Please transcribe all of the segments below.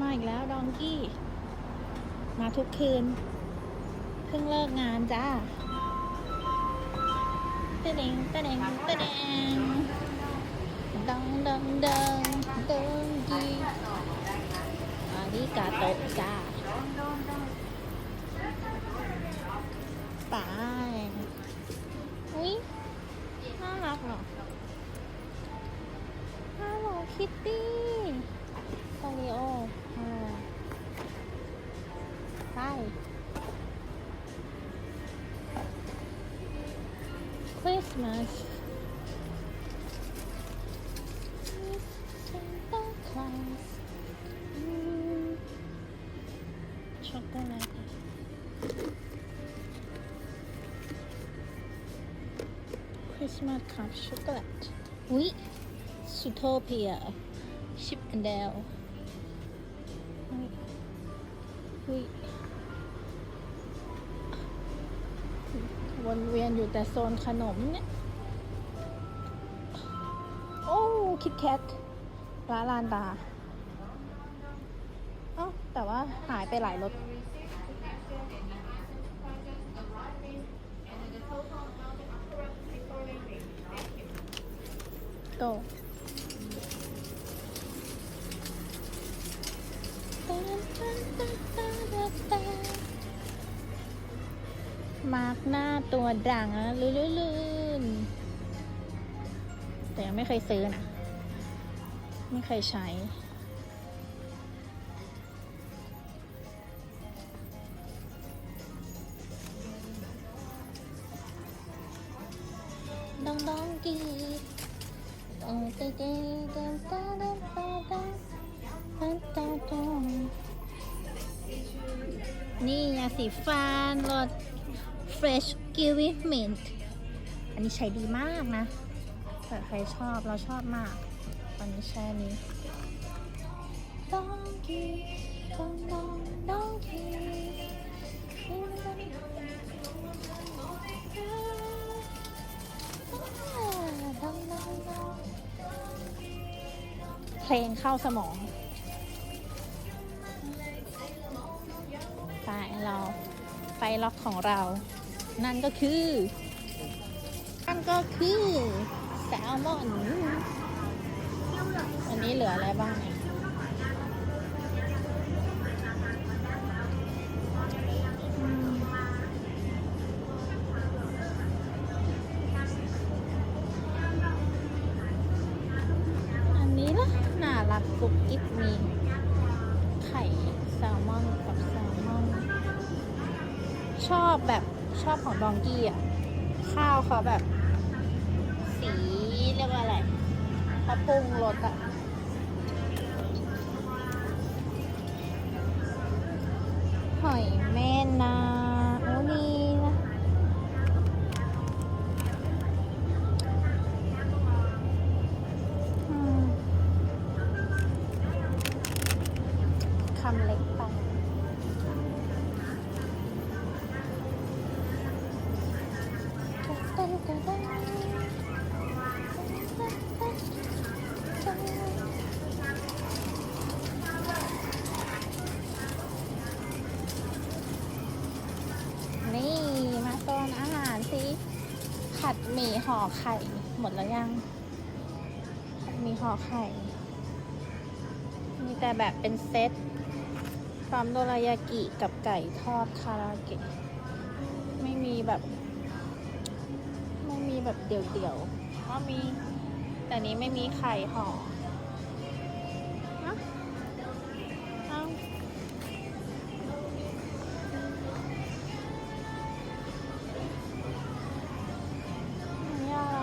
มาอีกแล้วดองกี้ มาทุกคืน เพิ่งเลิกงานจ้าเตะเดงเตะเดงเตะเดงดังดังดังดองกี้อาริกาโตะจ้าไปอุ้ยน่ารักเหรอฮัลโหลคิตตี้ซาริโอ อ่าใช่ Christmas Santa Claus อืมช็อกโกแลต Christmas cup ช็อกโกแลตวิสุโทเปียชิปแอนเดลวิ วนเวียนอยู่แต่โซนขนมเนี่ย โอ้คิดแคทร้านลานดาเอ้าแต่ว่าหายไปหลายรถโต มาร์กหน้าตัวด่างนะลื่นๆแต่ยังไม่เคยซื้อนะ ไม่เคยใช้ ดองดองกีดองเตเตเดนตาดนตาดาตาตนี่ยาสีฟันรส Fresh g i v i Mint อันนี้ใช้ดีมากนะเผื่ใครชอบเราชอบมากตอนนี้ใช้อันนี้ดองกีดองดองดองกีเพลงเข้าสมองไปเราไปล็อกของเรา นั่นก็คือนั่นก็คือแซลมอนอันนี้เหลืออะไรบ้างเนี่ยอืมอันนี้ล่ะน่ารักกุ๊บกิ๊บมีไข่แซลมอนกับแซลมอนชอบแบบ ชอบของดองกี้อะ ข้าวเขาแบบ สีเรียกว่าอะไรเขาปรุงรสอะ นี่มาโซนอาหารสิผัดหมี่ห่อไข่ หมดแล้วยังผัดหมี่ห่อไข่ มีแต่แบบเป็นเซตพร้อมโดรายากิกับไก่ทอดคาราเกะ ไม่มีแบบ ม่มีแบบเดี่ยวๆก็มี แต่นี้ไม่มีไข่ห่อเอ้าเอ้าอันนี้อะไร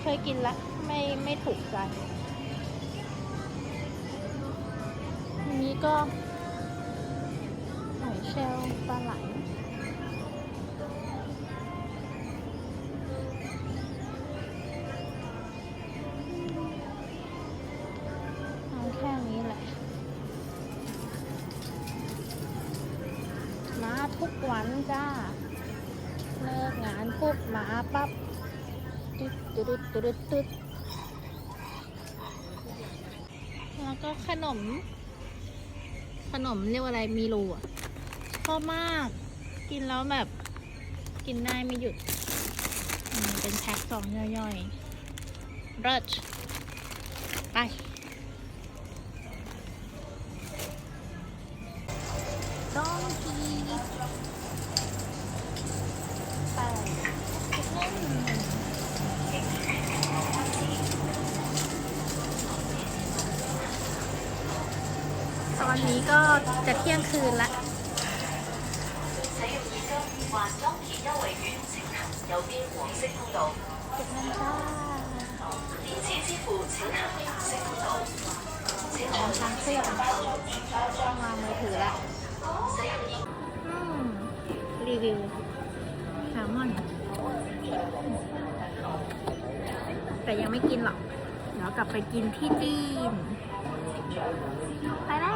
เคยกินละไม่ไม่ถูกใจอันนี้ก็ ทุกวันจ้า เลิกงานปุ๊บมาปั๊บตุ๊ดตุ๊ดตุ๊ดตุ๊ดแล้วก็ขนม ขนมเรียกว่าอะไรมีรูอะชอบมาก กินแล้วแบบ กินได้ไม่หยุด เป็นแพ็คสองย่อยๆรัชไป ตอนนี้ก็จะเที่ยงคืนละเก็บเงินจ้าของช้างเสื่องวางมือถือละรีวิวแซลมอน แต่ยังไม่กินหรอก เดี๋ยวกลับไปกินที่จีน ไปแล้ว